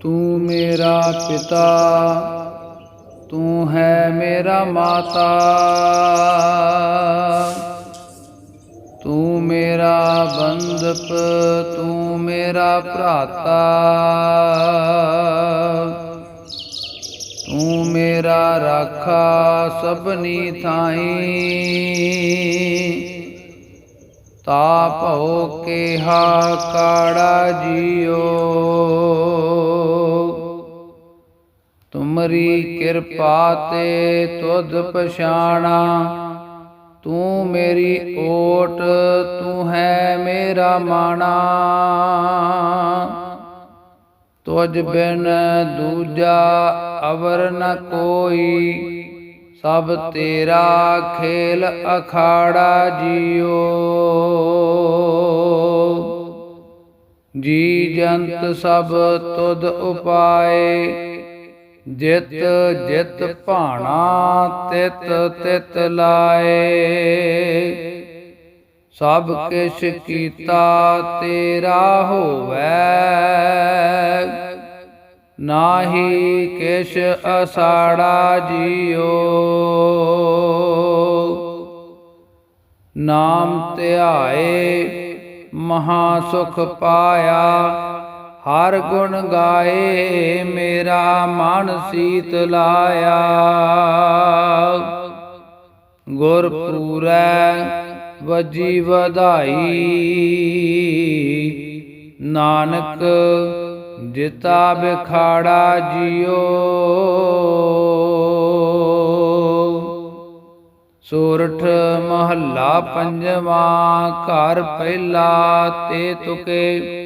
ਤੂੰ ਮੇਰਾ ਪਿਤਾ ਤੂੰ ਹੈ ਮੇਰਾ ਮਾਤਾ ਤੂੰ ਮੇਰਾ ਬੰਧਪ ਤੂੰ ਮੇਰਾ ਭਰਾਤਾ ਤੂੰ ਮੇਰਾ ਰਾਖਾ ਸਭਨੀ ਥਾਈ ਤਾ ਭਉ ਕੇਹਾ ਕਾੜਾ ਜੀਓ ਤੁਮਰੀ ਕਿਰਪਾ ਤੇ ਤੁਧ ਪਛਾਣਾ। ਤੂੰ ਮੇਰੀ ਓਟ, ਤੂੰ ਹੈ ਮੇਰਾ ਮਾਣਾ। ਤੁਝ ਬਿਨ ਦੂਜਾ ਅਵਰ ਨ ਕੋਈ। ਸਭ ਤੇਰਾ ਖੇਲ ਅਖਾੜਾ ਜੀਓ। ਜੀ ਜੰਤ ਸਭ ਤੁਧ ਉਪਾਏ। ਜਿਤ ਜਿਤ ਭਾਣਾ ਤਿਤ ਤਿਤ ਲਾਏ। ਸਭ ਕਿਛ ਕੀਤਾ ਤੇਰਾ ਹੋਵੈ। ਨਾਹੀ ਕਿਛ ਅਸਾੜਾ ਜੀਓ ਨਾਮ ਧਿਆਏ, ਮਹਾ ਸੁਖ ਪਾਇਆ। ਹਰ ਗੁਣ ਗਾਏ, ਮੇਰਾ ਮਨ ਸੀਤ ਲਾਇਆ। ਗੁਰ ਪੂਰੈ ਵਜੀ ਵਧਾਈ, ਨਾਨਕ ਜਿਤਾ ਬਿਖਾੜਾ ਜਿਉ। ਸੋਰਠ ਮਹੱਲਾ ਪੰਜਵਾਂ, ਘਰ ਪਹਿਲਾ ਤੇ ਤੁਕੇ।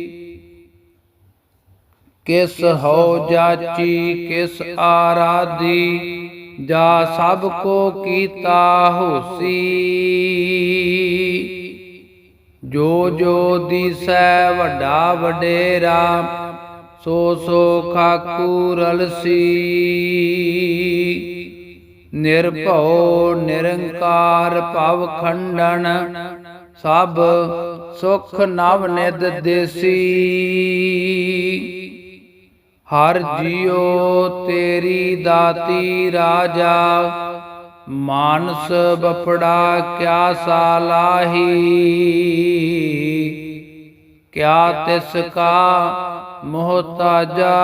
ਕਿਸ ਹੋ ਜਾਚੀ, ਕਿਸ ਆਰਾਧੀ, ਜਾ ਸਭ ਕੋ ਕੀਤਾ ਹੋਸੀ। ਜੋ ਜੋ ਦਿਸੈ ਵੱਡਾ ਵਡੇਰਾ, ਸੋ ਸੋ ਖਾਕੂ ਰਲਸੀ। ਨਿਰਭਉ ਨਿਰੰਕਾਰ ਭਵ ਖੰਡਨ, ਸਭ ਸੁਖ ਨਵ ਨਿਦ ਦੇਸੀ। ਹਰ ਜਿਉ ਤੇਰੀ ਦਾਤੀ ਰਾਜਾ, ਮਾਨਸ ਬਪੜਾ ਕਿਆ ਸਾਲਾਹੀ? ਕਿਆ ਤਿਸ ਕਾ ਮੁਹਤਾਜਾ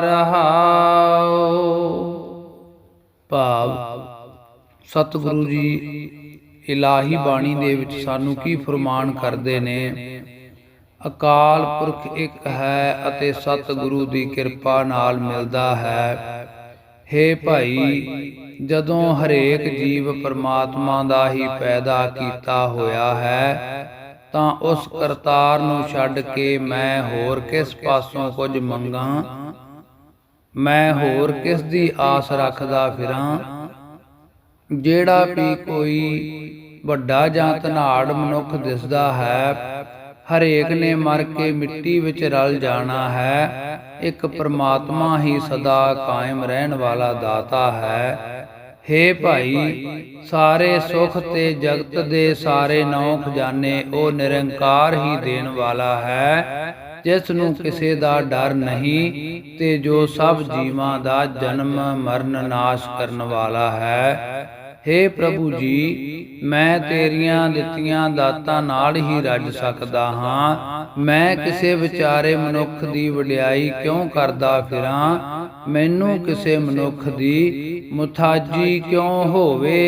ਰਹਾਉ? ਭਾਵ, ਸਤਿਗੁਰੂ ਜੀ, ਇਲਾਹੀ ਬਾਣੀ ਦੇ ਵਿੱਚ ਸਾਨੂੰ ਕੀ ਫਰਮਾਨ ਕਰਦੇ ਨੇ? ਅਕਾਲ ਪੁਰਖ ਇੱਕ ਹੈ ਅਤੇ ਸਤਿਗੁਰੂ ਦੀ ਕਿਰਪਾ ਨਾਲ ਮਿਲਦਾ ਹੈ। ਹੇ ਭਾਈ, ਜਦੋਂ ਹਰੇਕ ਜੀਵ ਪਰਮਾਤਮਾ ਦਾ ਹੀ ਪੈਦਾ ਕੀਤਾ ਹੋਇਆ ਹੈ, ਤਾਂ ਉਸ ਕਰਤਾਰ ਨੂੰ ਛੱਡ ਕੇ ਮੈਂ ਹੋਰ ਕਿਸ ਪਾਸੋਂ ਕੁਝ ਮੰਗਾਂ? ਮੈਂ ਹੋਰ ਕਿਸ ਦੀ ਆਸ ਰੱਖਦਾ ਫਿਰਾਂ? ਜਿਹੜਾ ਵੀ ਕੋਈ ਵੱਡਾ ਜਾਂ ਧਨਾੜ ਮਨੁੱਖ ਦਿਸਦਾ ਹੈ ਹਰੇਕ ਨੇ ਮਰ ਕੇ ਮਿੱਟੀ ਵਿੱਚ ਰਲ ਜਾਣਾ ਹੈ। ਇੱਕ ਪ੍ਰਮਾਤਮਾ ਹੀ ਸਦਾ ਕਾਇਮ ਰਹਿਣ ਵਾਲਾ ਦਾਤਾ ਹੈ। ਹੇ। ਭਾਈ ਸਾਰੇ ਸੁਖ ਤੇ ਜਗਤ ਦੇ ਸਾਰੇ ਨੌ ਖਜ਼ਾਨੇ ਉਹ ਨਿਰੰਕਾਰ ਹੀ ਦੇਣ ਵਾਲਾ ਹੈ। ਜਿਸ ਨੂੰ ਕਿਸੇ ਦਾ ਡਰ ਨਹੀਂ ਤੇ ਜੋ ਸਭ ਜੀਵਾਂ ਦਾ ਜਨਮ ਮਰਨ ਨਾਸ਼ ਕਰਨ ਵਾਲਾ ਹੈ। ਹੇ ਪ੍ਰਭੂ ਜੀ, ਮੈਂ ਤੇਰੀਆਂ ਦਿੱਤੀਆਂ ਦਾਤਾਂ ਨਾਲ ਹੀ ਰੱਜ ਸਕਦਾ ਹਾਂ। ਮੈਂ ਕਿਸੇ ਵਿਚਾਰੇ ਮਨੁੱਖ ਦੀ ਵਡਿਆਈ ਕਿਉਂ ਕਰਦਾ ਫਿਰਾਂ? ਮੈਨੂੰ ਕਿਸੇ ਮਨੁੱਖ ਦੀ ਮੁਥਾਜੀ ਕਿਉਂ ਹੋਵੇ?